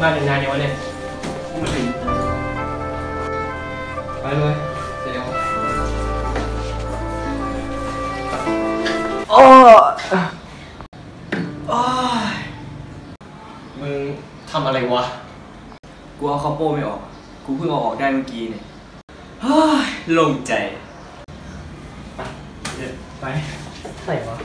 มาถึงนานยังวะเนี่ยมาถึงไปเลยเดี๋ยวโอ้โอ้ยมึงทำอะไรวะ กูเอาข้าวโป้ไม่ออก กูเพิ่งเอาออกได้เมื่อกี้เนี่ยเฮ้ยโล่งใจ ไปใส่วะ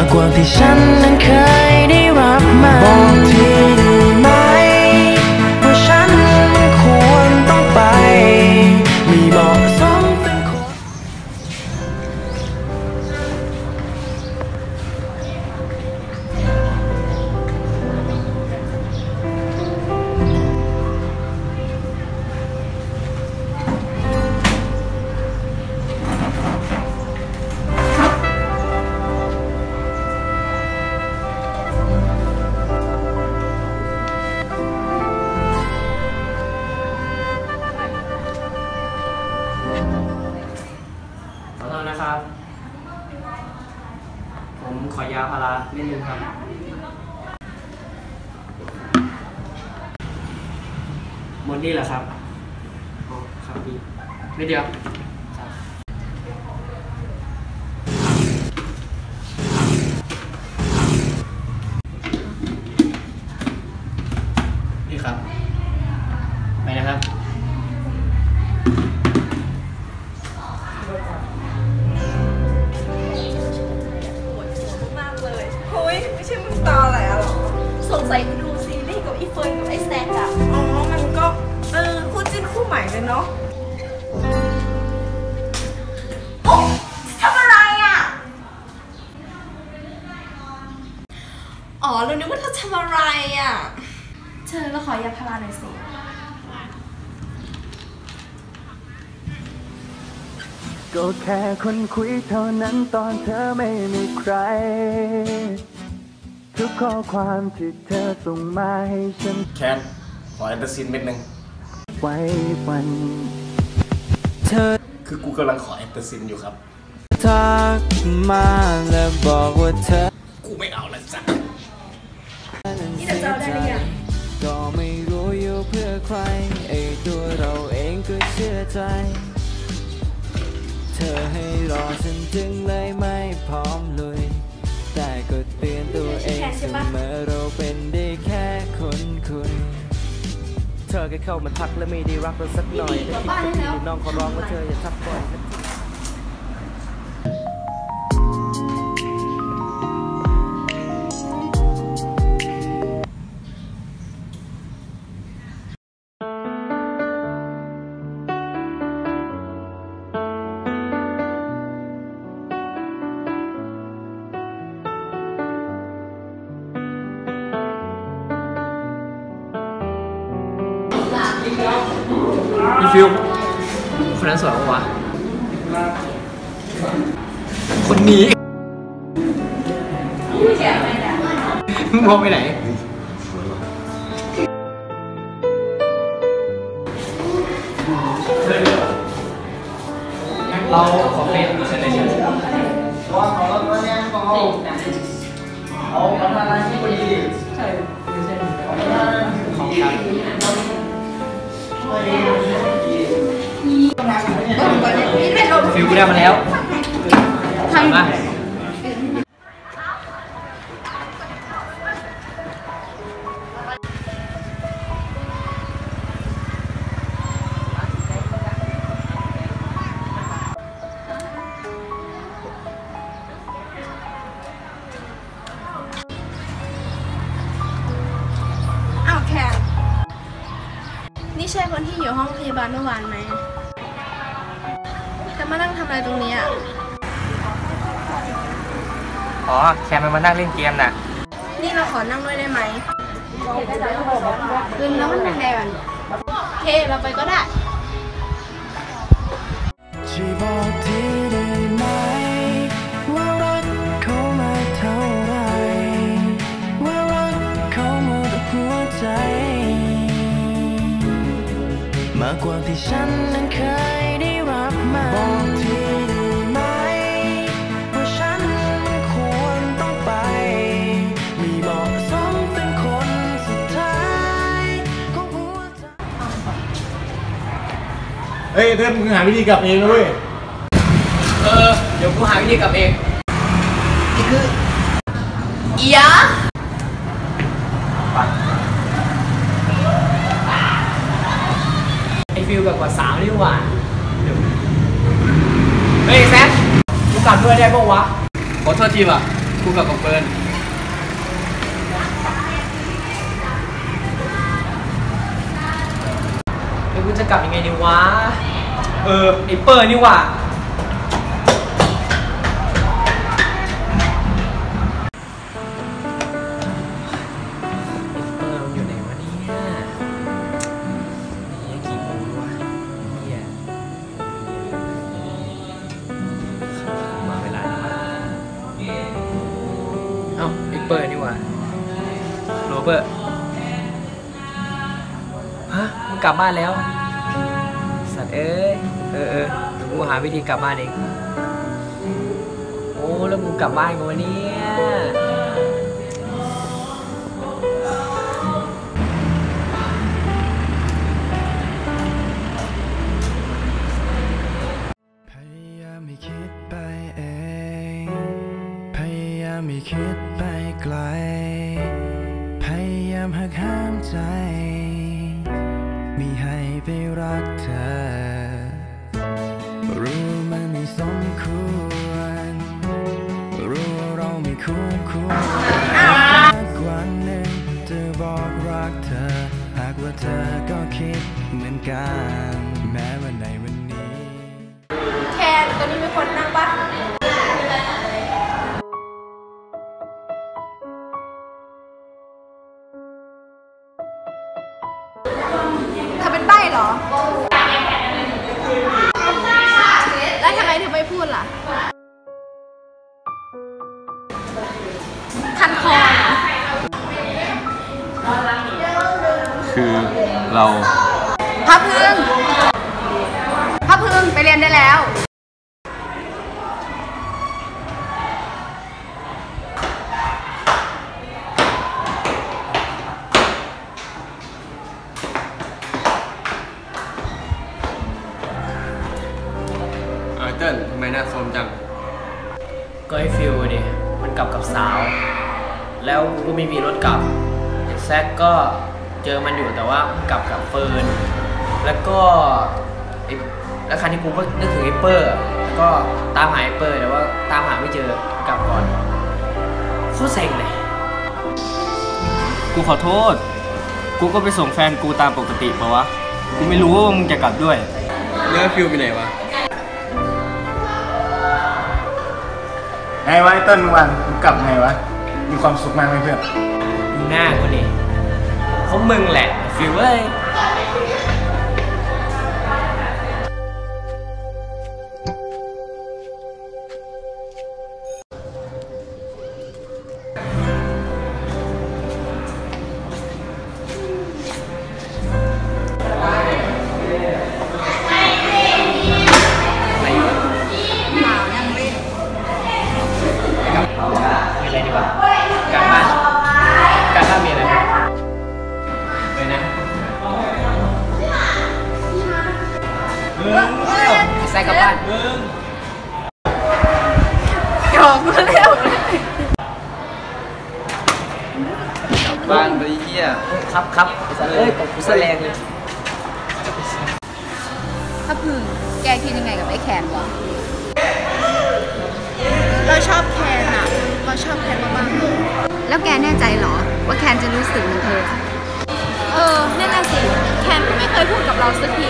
ากกว่าที่ฉันนั้นเคย นะครับ ผมขอยาพาราเล่นนึงครับ หมดนี่แหละครับ อ๋อ ครับพี่ไม่เดียว ก็แค่คนคุยเท่านั้นตอนเธอไม่มีใคร ทุกข้อความที่เธอส่งมาให้ฉันแคนขอแอนตาซินเม็ดหนึ่งไว้วันเธอคือกูกำลังขอแอนตาซินอยู่ครับทักมาและบอกว่าเธอ กูไม่เอาละจ้ะนี่เดี๋ยวจะเอาได้หรื ใครไอ้ตัวเราเองก็เชื่อใจ เธอให้รอฉันจึงเลยไม่พร้อมลุย แต่ก็เตือนตัวเองเสมอเราเป็นได้แค่คนคุยเธอแค่เข้ามาทักและไม่ได้รักเราสักหน่อยแต่คิดกับพี่น้องขอร้องว่าเธออย่าทักบ่อยนะ นั้นสวยปะวะ คนนี้มองไปไหนเรา ฟิวกูได้มาแล้วทำมาอ้าวแคนนี่ใช่คนที่อยู่ห้องพยาบาลเมื่อวานไหมเธอ มานั่งทำอะไรตรงนี้อะ อ๋อ แคมมันมานั่งเล่นเกมน่ะ นี่เราขอนั่งด้วยได้ไหมคืนแล้วมันแดงๆโอเค เราไปก็ได้ช่วยบอกทีได้ไหมว่ารักเขามาเท่าไหรว่ารักเขาหมดหัวใจ มากกว่าที่ฉันนั้นเคยได้รับมา ฮ้ยเธอมึงหาวิธีกลับเองนะเว้ย เออ เดี๋ยวกูหาวิธีกลับเองอียะไอฟิลกับกว่าสาวนี่หว่าเดี๋ยวเฮ้ยแซคกูกลับด้วยได้ปะวะ ขอโทษทีว่ะ กูกลับกับเฟิร์นเฮ้ยกูจะกลับยังไงดีวะ เออไอเปอร์นี่ว่ะเออมันอยู่ไหนวะเนี่ยนี่กี่โมงวะเฮียมาเวลาแล้ววะเอ้าไอเปิดนี่ว่าโรเบิร์ตฮะมึงกลับบ้านแล้ว กูหาวิธีกลับบ้านเอง โอ้ แล้วกูกลับบ้านกันวันนี้ กันแม้ว่าในวันนี้ แคนตัวนี้มีคนนั่งปะเธอเป็นใบ้เหรอ แล้วทำไมเธอไม่พูดล่ะ คันคอเหรอ คือเรา พับพึ่งพับพึ่งไปเรียนได้แล้วเออเติ้ลทำไมหน้าโซมจัง ก็ไอ้ฟิลดิ มันกลับกับสาว แล้วกูก็ไม่มีรถกลับไอ้แซกก็เจอมันอยู่แต่ว่ามันกลับกับเฟิร์น แล้วก็ไอ้แล้วครั้นี้กูก็นึกถึงไอ้เปอร์แล้วก็ตามหาไอ้เปอร์แต่ว่าตามหาไม่เจอกลับก่อนโคตรเซ็งเลย กูขอโทษ กูก็ไปส่งแฟนกูตามปกติปะวะ กูไม่รู้ว่ามึงจะกลับด้วยเนื้อฟิลไปไหนวะไงวะไอ้เต้นมึงวันมึงกลับไงวะ มีความสุขมากไหมเพื่อนดูหน้ากูดิเขามึงแหละฟิลเว้ย บ้านไปเหี้ยครับครับเอ้ยตบกูแสลงเลยถ้าพึ่งแกคิดยังไงกับไอ้แคนวะเราชอบแคนอะเราชอบแคนมากๆแล้วแกแน่ใจเหรอ ว่าแคนจะรู้สึกเหมือนเธอ เออนั่นน่ะสิ แคนก็ไม่เคยพูดกับเราสักที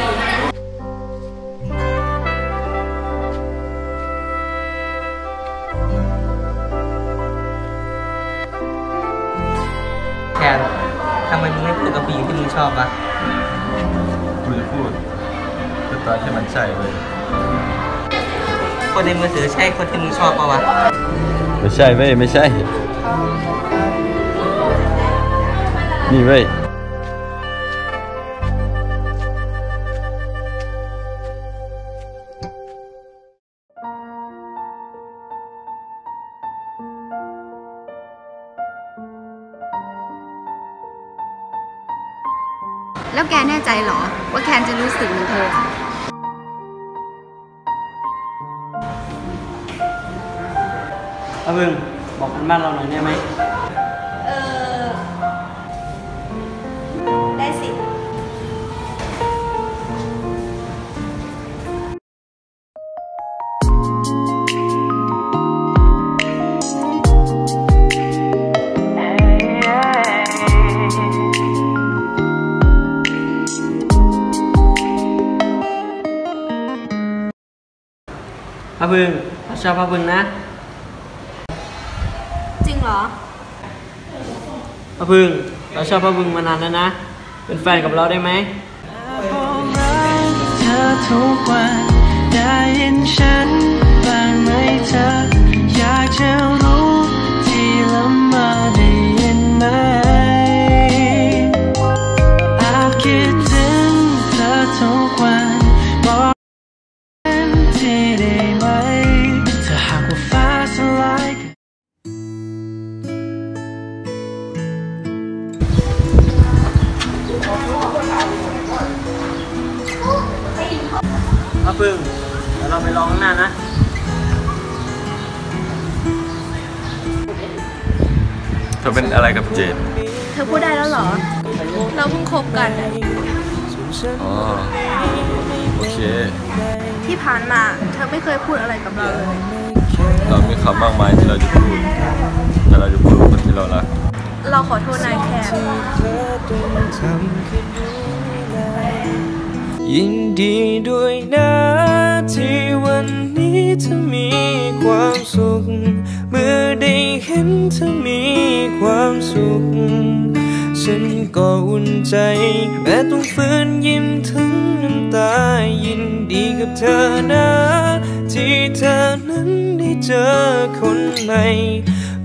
ที่มึงชอบวะกูจะพูดแต่ตอนที่มันใช่เลยคนในมือถือใช่คนที่มึงชอบปะวะ ไม่ใช่เว้ยไม่ใช่ นี่เว้ย แล้วแกแน่ใจเหรอ ว่าแคนจะรู้สึกเหมือนเธอ อาบึงบอกกันบ้านเราหน่อยได้ไหม บึงเราชอบอาบึงนะ จริงเหรออาบึงเราชอบอาบึงมานานแล้วนะ เป็นแฟนกับเราได้ไหมเธอทุกวันได้ยินฉันบ้างไหมเธออยากจะรู้ที่ละเมาได้ยินไหม ไปลองข้างหน้านะเธอเป็นอะไรกับเจนเธอพูดได้แล้วเหรอ เราเพิ่งคบกันอะอ๋อโอเค ที่ผ่านมาเธอไม่เคยพูดอะไรกับเราเลย เรามีคำมากมายที่เราจะพูด แต่เราจะพูดกับคนที่เรารัก เราขอโทษนายแคน ยินดีด้วยนะที่วันนี้เธอมีความสุข เมื่อได้เห็นเธอมีความสุข ฉันก็อุ่นใจ แม้ต้องฝืนยิ้มถึงน้ำตา ยินดีกับเธอนะ ที่เธอนั้นได้เจอคนใหม่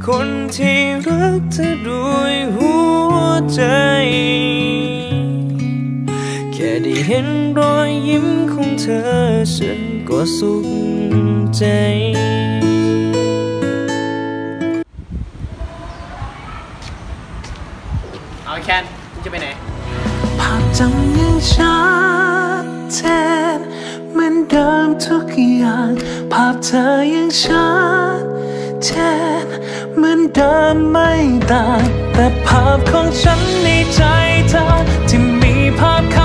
คนที่รักเธอด้วยหัวใจ เห็นรอยยิ้มของเธอฉันก็สุขใจเอาแคนมึงจะไปไหนภาพจำยังชัดเจนเหมือนเดิมทุกอย่างภาพเธอยังชัดเจนเหมือนเดิมไม่ต่างแต่ภาพของฉันในใจเธอที่มีภาพเขา